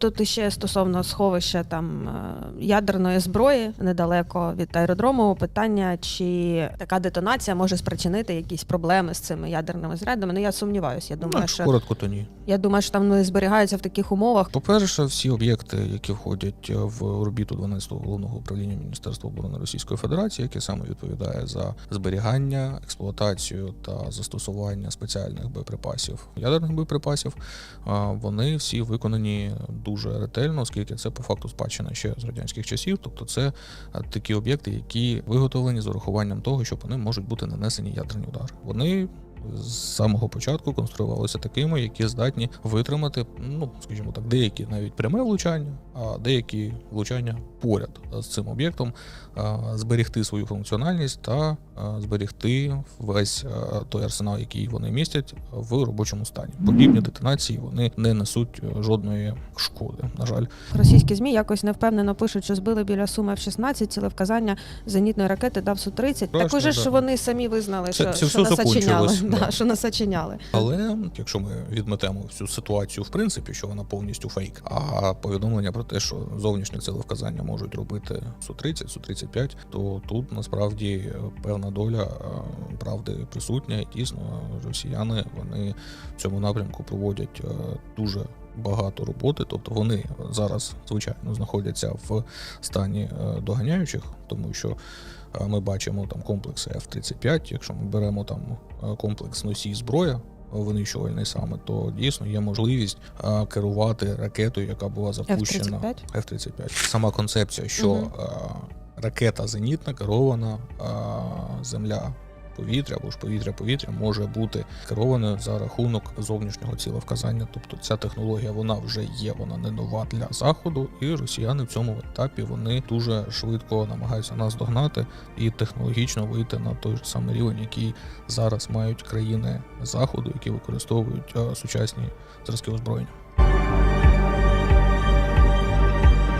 Тут ще стосовно сховища там е, ядерної зброї недалеко від аеродрому. Питання, чи така детонація може спричинити якісь проблеми з цими ядерними зрядами. Ну я сумніваюся. Я думаю, Ну, що коротко, то ні. я думаю, що там вони зберігаються в таких умовах. По-перше, всі об'єкти, які входять в орбіту 12-го головного управління Міністерства оборони Російської Федерації, яке саме відповідає за зберігання, експлуатацію та застосування спеціальних боєприпасів, ядерних боєприпасів, вони всі виконані дуже ретельно, оскільки це по факту спадщина ще з радянських часів. Тобто, це такі об'єкти, які виготовлені з урахуванням того, що по ним можуть бути нанесені ядерні удари. Вони з самого початку конструювалися такими, які здатні витримати, ну скажімо так, деякі навіть пряме влучання, а деякі влучання поряд з цим об'єктом, а, зберегти свою функціональність та а, зберегти весь той арсенал, який вони містять в робочому стані. Подібні детонації вони не несуть е, жодної шкоди. На жаль, Російські змі якось невпевнено пишуть, що збили біля суми F-16 цілевказання зенітної ракети дав су 30 Так уже ж вони самі визнали, Це- що, це що насачиняли. Да, да. що насачиняли. Але якщо ми відметемо всю ситуацію, в принципі, що вона повністю фейк, а повідомлення про те, що зовнішні цілевказання можуть робити су 30 су 35 то тут насправді е, певна доля е, правди присутня. І дійсно росіяни вони в цьому напрямку проводять е, дуже. Багато роботи, тобто вони зараз звичайно знаходяться в стані доганяючих, тому що ми бачимо там комплекси F-35, Якщо ми беремо там комплекс носій зброя. Винищувальний саме, то дійсно є можливість керувати ракетою, яка була запущена F-35? F-35. Сама концепція, що угу. ракета зенітна керована земля. Повітря або ж повітря-повітря може бути керованою за рахунок зовнішнього цілевказання. Тобто ця технологія вона вже є, вона не нова для заходу, і росіяни в цьому етапі вони дуже швидко намагаються нас догнати і технологічно вийти на той же самий рівень, який зараз мають країни заходу, які використовують е, сучасні зразки озброєння.